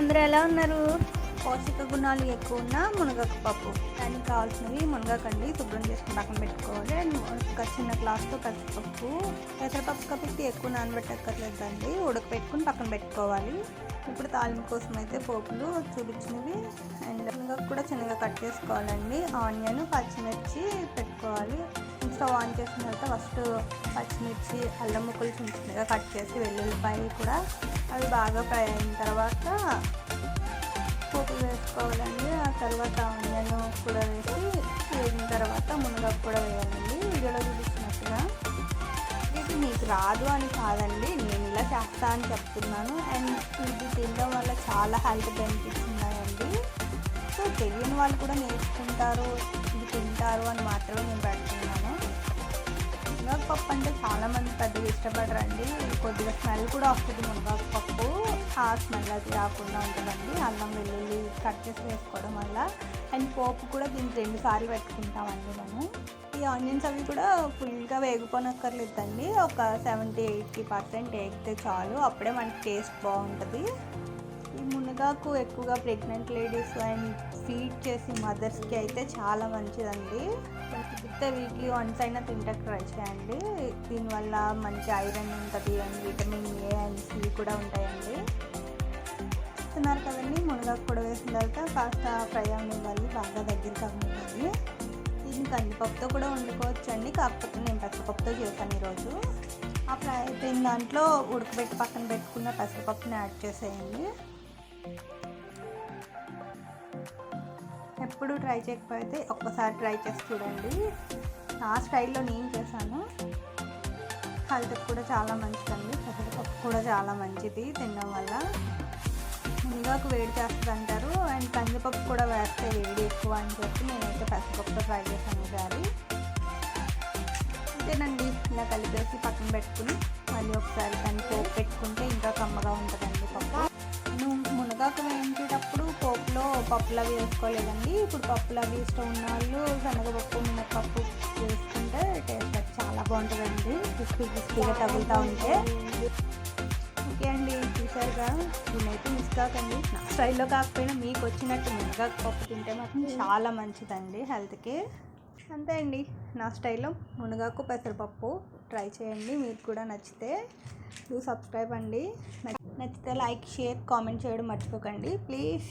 అందరూ ఎలా ఉన్నారు? పోషక గుణాలు ఎక్కువ ఉన్న మునగక పప్పు. దానికి కావాల్సినవి మునగకండి శుభ్రం చేసుకుని పక్కన పెట్టుకోవాలి. అండ్ ఒక చిన్న గ్లాస్తో పెసరపప్పు పెసరపప్పు కాబట్టి ఎక్కువ నానబెట్టక్కర్లేదండి. ఉడకపెట్టుకుని పక్కన పెట్టుకోవాలి. ఇప్పుడు తాలింపు కోసం అయితే పోపులు చూపించినవి. అండ్ మునగకు కూడా చిన్నగా కట్ చేసుకోవాలండి. ఆనియన్ పచ్చిమిర్చి పెట్టుకోవాలి. స్టవ్ ఆన్ చేసిన తర్వాత ఫస్ట్ పచ్చిమిర్చి అల్లం ముక్కలు చిన్న చిన్నగా కట్ చేసి వెల్లుల్లిపాయ కూడా అవి బాగా ఫ్రై అయిన తర్వాత పోపు వేసుకోవాలండి. ఆ తర్వాత ఆనియన్ కూడా వేసి వేసిన తర్వాత మునగాకు కూడా వేయాలండి. వీడియోలో చూపించినట్టుగా. ఇది మీకు రాదు అని కాదండి. నేను ఇలా చేస్తా అని చెప్తున్నాను. అండ్ ఇది తినడం వల్ల చాలా హెల్త్ బెనిఫిట్స్ ఉన్నాయండి. సో తెలియని వాళ్ళు కూడా నేర్చుకుంటారు. ఇది తింటారు అని మాత్రమే నేను పెడుతున్నాను పప్పు అంటే చాలామంది పెద్దగా ఇష్టపడరండి. కొద్దిగా స్మెల్ కూడా వస్తుంది మునగాకు పప్పు. ఆ స్మెల్ అది రాకుండా ఉంటుందండి. అల్లం వెల్లుల్లి కట్ చేసి వేసుకోవడం వల్ల. అండ్ పోపు కూడా దీనికి రెండు సార్లు పెట్టుకుంటామండి మేము. ఈ ఆనియన్స్ అవి కూడా ఫుల్గా వేగిపోనక్కర్లేదండి ఒక సెవెంటీ ఎయిటీ పర్సెంట్ వేగితే చాలు. అప్పుడే మనకి టేస్ట్ బాగుంటుంది. మునగాకు ఎక్కువగా ప్రెగ్నెంట్ లేడీస్ అండ్ ఫీడ్ చేసి మదర్స్కి అయితే చాలా మంచిదండి. అయితే వీక్లీ వన్స్ అయినా తింటే ట్రై చేయండి. దీనివల్ల మంచి ఐరన్ ఉంటుంది and vitamin A and C కూడా ఉంటాయండి. ఇస్తున్నారు కదండి మునగాకు కూడా వేసిన తర్వాత కాస్త ఫ్రై అవ్వాలి బాగా దగ్గరికి అవ్వాలి. దీన్ని కందిపప్పుతో కూడా వండుకోవచ్చు అండి కాకపోతే నేను పెసరపప్పుతో చేశాను ఈరోజు. ఆ ఫ్రై అయిపోయిన దాంట్లో ఉడకబెట్టి పక్కన పెట్టుకున్న పెసరపప్పుని యాడ్ చేసేయండి. ఎప్పుడు ట్రై చేయకపోతే ఒక్కసారి ట్రై చేసి చూడండి. నా స్టైల్లో నేను చేశాను. హెల్త్కి కూడా చాలా మంచిదండి. పప్పు కూడా చాలా మంచిది తినడం వల్ల. మునగాకు వేడి చేస్తుంది అంటారు అండ్ కందిపప్పు కూడా వేస్తే వేడి ఎక్కువ అని చెప్పి నేనైతే పెసరపప్పుతో ట్రై చేశాను ఈసారి అంతేనండి. ఇలా కలిపేసి పక్కన పెట్టుకుని మళ్ళీ ఒకసారి దాన్ని పోపు పెట్టుకుంటే ఇంకా కమ్మగా ఉంటుందండి పప్పు. నేను వేయించేటప్పుడు పోపులో పప్పులు అవి వేసుకోలేదండి. ఇప్పుడు పప్పులు అవి ఇష్టం ఉన్న వాళ్ళు శనగపప్పు మినపప్పు వేసుకుంటే టేస్ట్ అది చాలా బాగుంటుందండి. క్రిస్పీ క్రిస్పీగా తగులుతూ ఉంటే. ఓకే అండి చూసారుగా నేనైతే మిస్ కాకండి. నా స్టైల్లో కాకపోయినా మీకు వచ్చినట్టు మునగాకు పప్పు తింటే మాత్రం చాలా మంచిదండి హెల్త్కి. అంతే అండి నా స్టైల్లో మునగాకు పెసరపప్పు ట్రై చేయండి మీకు కూడా నచ్చితే. డూ సబ్స్క్రైబ్ అండి. నచ్చితే లైక్ షేర్ కామెంట్ చేయడం మర్చిపోకండి. ప్లీజ్.